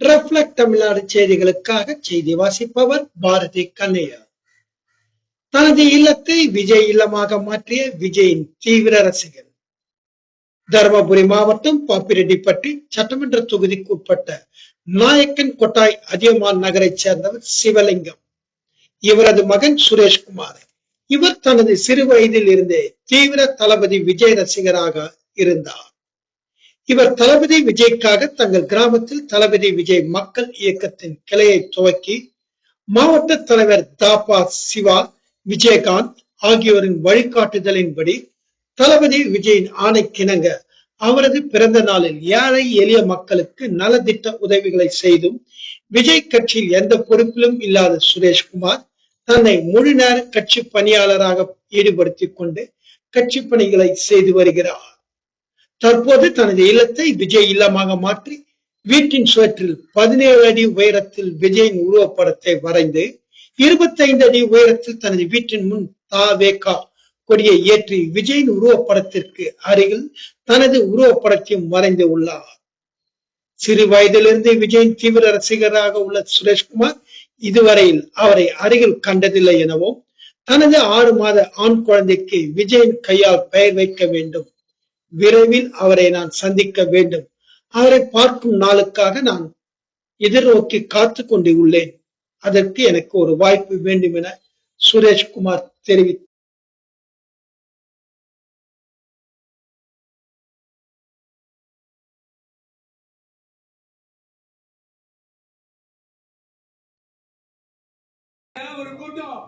Reflect Tamil Nadu செய்திகளுக்காக செய்தி வாசிப்பவர் பாரதி கண்ணையா. தனது இல்லத்தை விஜய் இல்லமாக மாற்றிய விஜயின் தீவிர ரசிகர் தருமபுரி மாவட்டம் பாப்பிரெட்டிப்பட்டி சட்டமன்ற தொகுதிக்கு உட்பட்ட நாயக்கன் கொட்டாய் அதியமான் நகரைச் சேர்ந்தவர் சிவலிங்கம். இவரது மகன் சுரேஷ்குமார். இவர் தனது சிறு வயதில் இருந்தே தீவிர தளபதி விஜய் ரசிகராக இருந்தார். இவர் தளபதி விஜய்க்காக தங்கள் கிராமத்தில் தளபதி விஜய் மக்கள் இயக்கத்தின் கிளையை துவக்கி மாவட்ட தலைவர் தாபா சிவா விஜயகாந்த் ஆகியோரின் வழிகாட்டுதலின்படி தளபதி விஜயின் ஆணைக்கிணங்க அவரது பிறந்த நாளில் ஏழை எளிய மக்களுக்கு நலத்திட்ட உதவிகளை செய்தும் விஜய் கட்சியில் எந்த பொறுப்பிலும் இல்லாத சுரேஷ்குமார் தன்னை முழு நேர கட்சி பணியாளராக ஈடுபடுத்திக் கொண்டு கட்சி பணிகளை செய்து வருகிறார். தற்போது தனது இல்லத்தை விஜய் இல்லமாக மாற்றி வீட்டின் சுவற்றில் பதினேழு அடி உயரத்தில் விஜயின் உருவப்படத்தை வரைந்து இருபத்தைந்து அடி உயரத்தில் தனது வீட்டின் முன் தாவேகா கொடியை ஏற்றி விஜயின் உருவப்படத்திற்கு அருகில் தனது உருவப்படத்தையும் வரைந்து உள்ளார். சிறு வயதிலிருந்து விஜயின் தீவிர ரசிகராக உள்ள சுரேஷ்குமார் இதுவரையில் அவரை அருகில் கண்டதில்லை எனவும் தனது ஆறு மாத ஆண் குழந்தைக்கு விஜயின் கையால் பெயர் வைக்க வேண்டும் விரைவில் அவரை நான் சந்திக்க வேண்டும். அவரை பார்க்கும் நாளுக்காக நான் எதிர்நோக்கி காத்து கொண்டு உள்ளேன். அதற்கு எனக்கு ஒரு வாய்ப்பு வேண்டும் என சுரேஷ்குமார் தெரிவித்தார். ஒரு கூட்டம்?